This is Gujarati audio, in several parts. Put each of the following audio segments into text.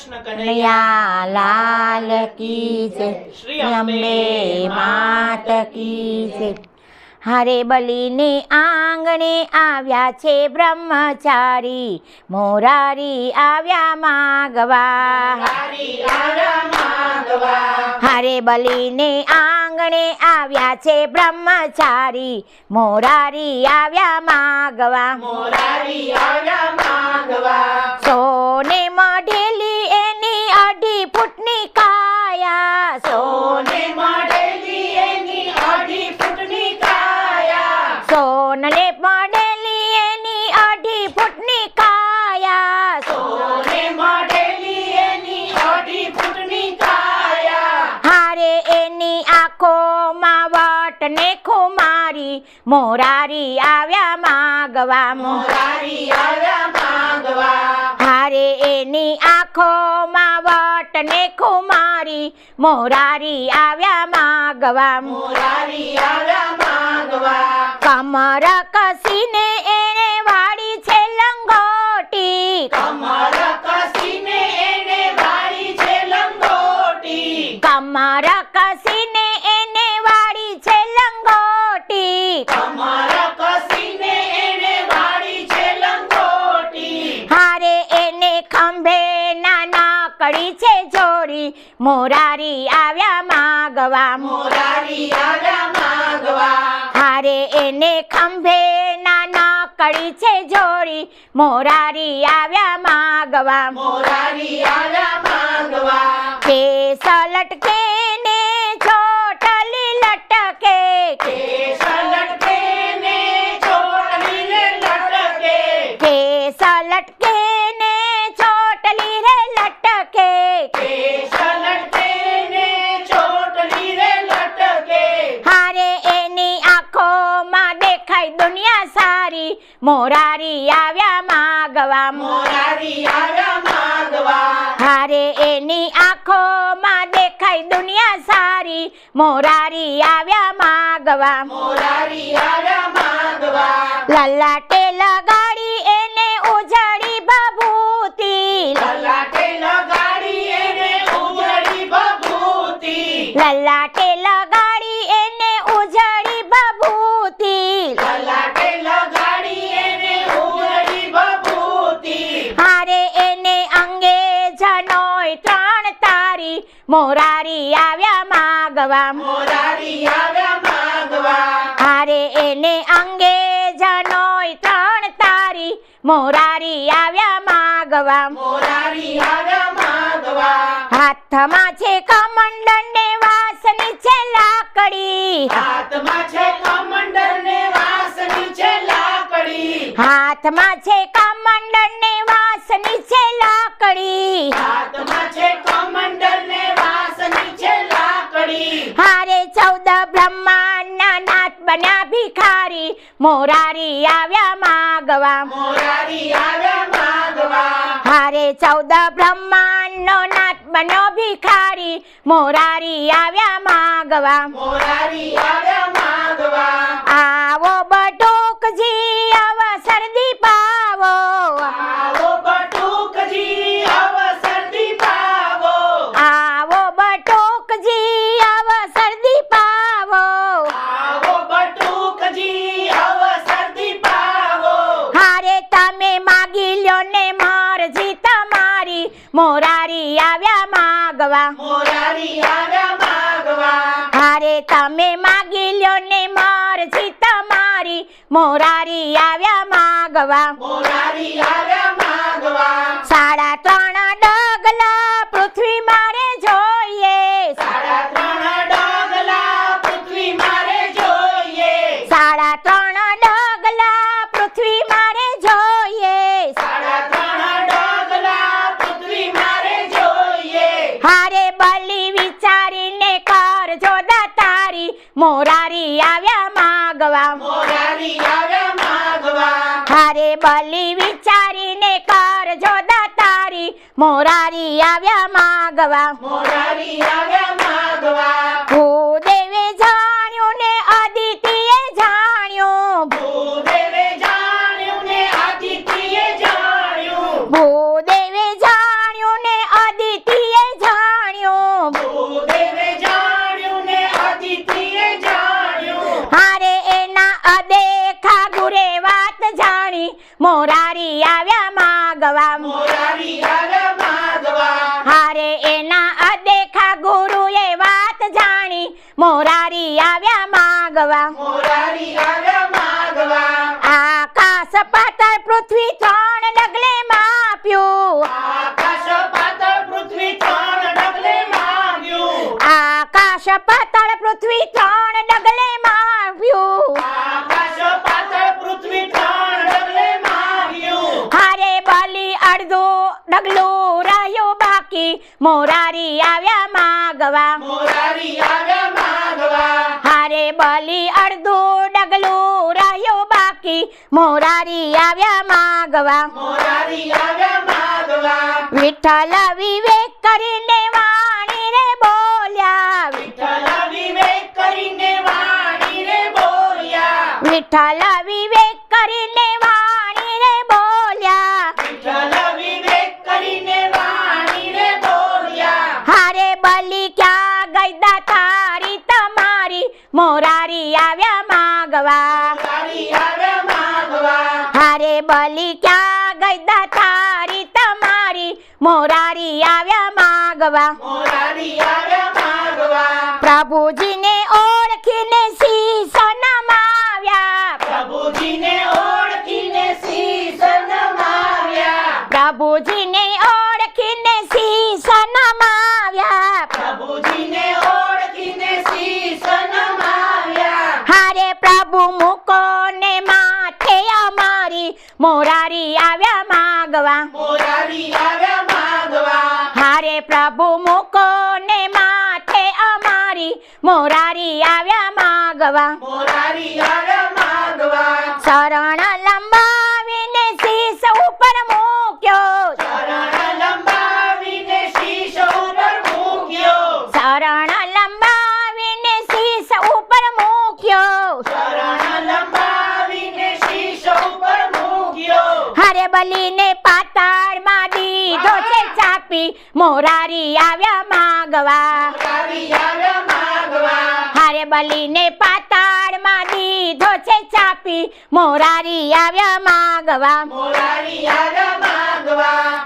કૃષ્ણ કનૈયા લાલ કી જય શ્રી અંબે માત કી જય હારે બલીને આંગણે આવ્યા છે બ્રહ્મચારી મોરારી આવ્યા માગવા હરે હારે બલીને આંગણે આવ્યા છે બ્રહ્મચારી મોરારી આવ્યા માગવા મોરારી આવ્યા માંગવા સોને મઢેલી અઢી ફૂટની કાયા સોને મળેલી એની અઢી ફૂટની કાયા. સોનને પડેલી એની અઢી ફૂટની કાયા. સોને મળેલી એની અઢી ફૂટની કાયા. હારે એની આંખોમાં વટને ખુમારી મોરારી આવ્યા માગવા. મોરારી આવ્યા માગવા. હારે એની આંખોમાં વટને ખુમારી મોરારી આવ્યા માગવા. મોરારી આવ્યા માગવા. કમર કસીને મોરારી આવ્યા માગવા. મોરારી આવ્યા માગવા. હારે એને ખંભે નાના કડી છે જોડી. મોરારી આવ્યા માગવા. મોરારી આવ્યા માગવા. કેસ લટકે દુનિયા સારી મોરારી આવ્યા માગવા. મોરારી આવ્યા માગવા. હારે એની આંખોમાં દેખાય દુનિયા સારી મોરારી આવ્યા માગવા. મોરારી આવ્યા માગવા. લલાટે લગાડી તારી મોરારી આવ્યા માગવા. મોરારી આવ્યા માગવા. હારે એને અંગે જનોય ત્રણ તારી મોરારી આવ્યા માગવા. મોરારી આવ્યા માગવા. હાથમાં છે કમંડળ ને વાસની છે લાકડી. હાથમાં છે કમંડળ ને વાસની છે લાકડી. હાથમાં છે કમંડળ ને વાસની છે લાકડી હાથમાં છે કમંડળ ને વાસની છે લાકડી હારે ચૌદ બ્રહ્માંડના નાથ બન્યા ભિખારી. મોરારી આવ્યા માગવા. મોરારી આવ્યા માગવા. હારે ચૌદ બ્રહ્માંડનો નાથ બન્યો ભિખારી. મોરારી આવ્યા માગવા. મોરારી આવ્યા માંગવા આવો બટુકજી અવસર દીપાવો આવો બટુકજી અવસર દીપાવો આવો બટુકજી અવસર દીપાવો આવો બટુકજી અવસર દીપાવો હારે તમે માગી લ્યો ને મરજી તમારી મોરારી આવ્યા માગવા. મોરારી આવ્યા માગવા. હારે તમે માગી લ્યો ને મરજી તમારી. મોરારી આવ્યા માગવા. મોરારી આવ્યા મોરારી આવ્યા માગવા. મોરારી આવ્યા માગવા. હારે બલી વિચારીને કરજો દાતારી. મોરારી આવ્યા માગવા. મોરારી આવ્યા જાણી મોરારી આવ્યા માગવા. મોરારી આવ્યા માગવા. આકાશ પાતળ પૃથ્વી ત્રણ ડગલે માપ્યું. આકાશ પાતળ પૃથ્વી ત્રણ ડગલે માપ્યું આકાશ પાતળ પૃથ્વી ત્રણ ડગલે માપ્યું આકાશ પાતળ પૃથ્વી ત્રણ ડગલે માપ્યું હારે બલી અડધું ડગલું રહ્યું બાકી મોરારી આવ્યા માગવા. મોરારી આવ્યા માગવા. હારે બલી અડધું ડગલું રહ્યું બાકી મોરારી આવ્યા માગવા. મોરારી આવ્યા માગવા. વિઠ્ઠલ વિવેક કરીને વાણી રે બોલ્યા. વિઠ્ઠલ વિવેક કરીને વાણી રે બોલ્યા. વિઠ્ઠલ હારે બલી ક્યાં ગઈદા તારી તમારી મોરારી આવ્યા માગવા. મોરારી આવ્યા માગવા. પ્રભુજીને મોરારી આવ્યા માગવા. મોરારી આવ્યા માગવા. હારે પ્રભુ મૂકો ને માથે અમારી. મોરારી આવ્યા માગવા. મોરારી આવ્યા માગવા. શરણ ચાપી મોરારી આવ્યા માગવા. હારે બલીને પાતાળમાં દીધો છે ચાપી. મોરારી આવ્યા માગવા.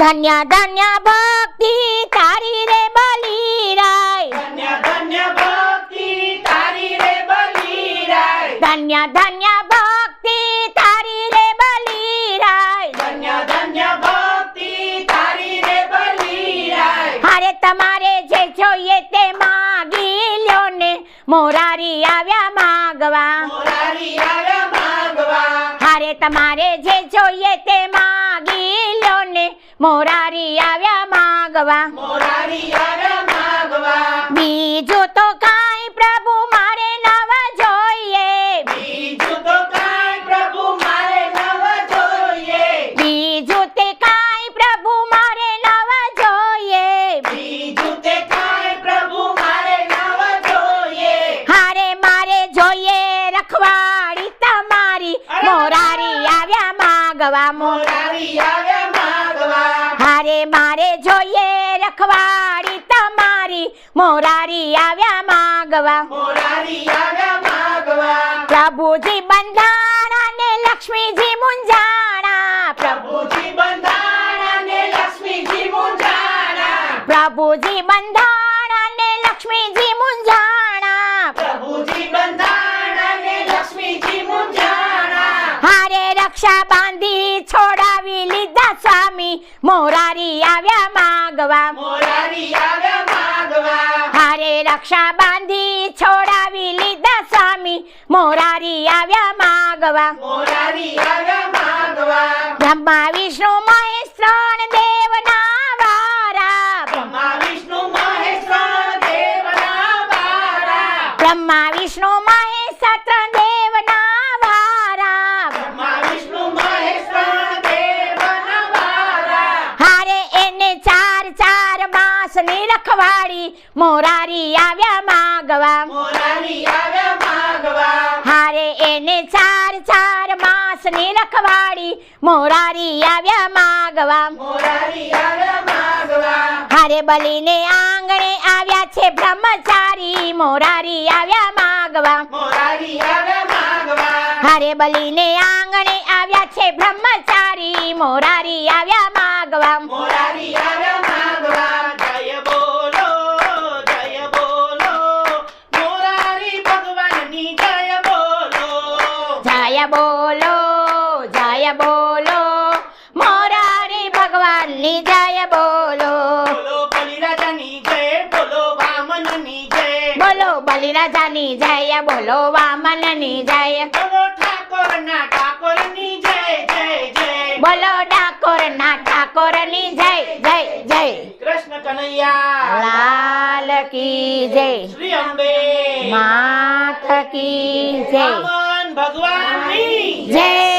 ધન્ય ધન્ય ભક્તિ તારી રે બલીરાય. ધન્ય ધન્ય ભક્તિ તારી રે બલિરાય. ધન્ય ધન્ય ભક્તિ તારી રે બલીરાય ધન્ય ધન્ય ભક્તિ તારી રે બલિરાય હારે તમારે જે જોઈએ તે માગી લ્યો ને મોરારી આવ્યા માગવા મોરારી આવ્યા માગવા હારે તમારે જે જોઈએ તે માગી લો ને. મોરારી આવ્યા માગવા. મોરારી આવ્યા માગવા. બીજું તો કાંઈ પ્રભુ મારે નવા જોઈએ. બીજું તો કાઈ પ્રભુ મારે નવ જોઈએ. બીજું તે કાઈ પ્રભુ મારે નવા જોઈએ. બીજું તે કાઈ પ્રભુ મારે નવા જોઈએ. હારે મારે જોઈએ રખવાડી તમારી. મોરારી આવ્યા માગવા હારે મારે જોઈએ રખવાડી તમારી. મોરારી આવ્યા માગવા. પ્રભુજી બંધાણા ને લક્ષ્મીજી મુંજાણા પ્રભુજી બંધાણા ને લક્ષ્મીજી મુંજાણા પ્રભુજી બંધાણા ને લક્ષ્મીજી મોરારી આવ્યા માગવા. મોરારી આવ્યા માગવા. હારે રક્ષા બાંધી છોડાવી લીધા સ્વામી. મોરારી આવ્યા માગવા. મોરારી રખવાડી મોરારી આવ્યા માગવા. મોરારી આવ્યા માગવા. હારે એને ચાર ચાર માસની રખવાડી મોરારી આવ્યા માગવા. મોરારી આવ્યા માગવા. હારે બલીને આંગણે આવ્યા છે બ્રહ્મચારી મોરારી આવ્યા માગવા. મોરારી આવ્યા માગવા. હારે બલીને આંગણે આવ્યા છે બ્રહ્મચારી મોરારી આવ્યા માગવા. મોરારી આવ્યા માંગવા જય બોલો જય બોલો મોરારી ભગવાનની જય બોલો જય બોલો જય બોલો. મોરારી ભગવાનની જય બોલો. બોલો બલિરાજાની જય બોલો વામનની જય. બોલો બલિરાજાની જય બોલો વામનની જય. બોલો ઠાકોરના ઠાકોરની જય જય જય. બોલો ડાકોરના ઠાકોરની જય જય જય. કૃષ્ણ કનૈયા. લાલ કી જય. શ્રી અંબે. માત કી જય. વામન ભગવાનની જય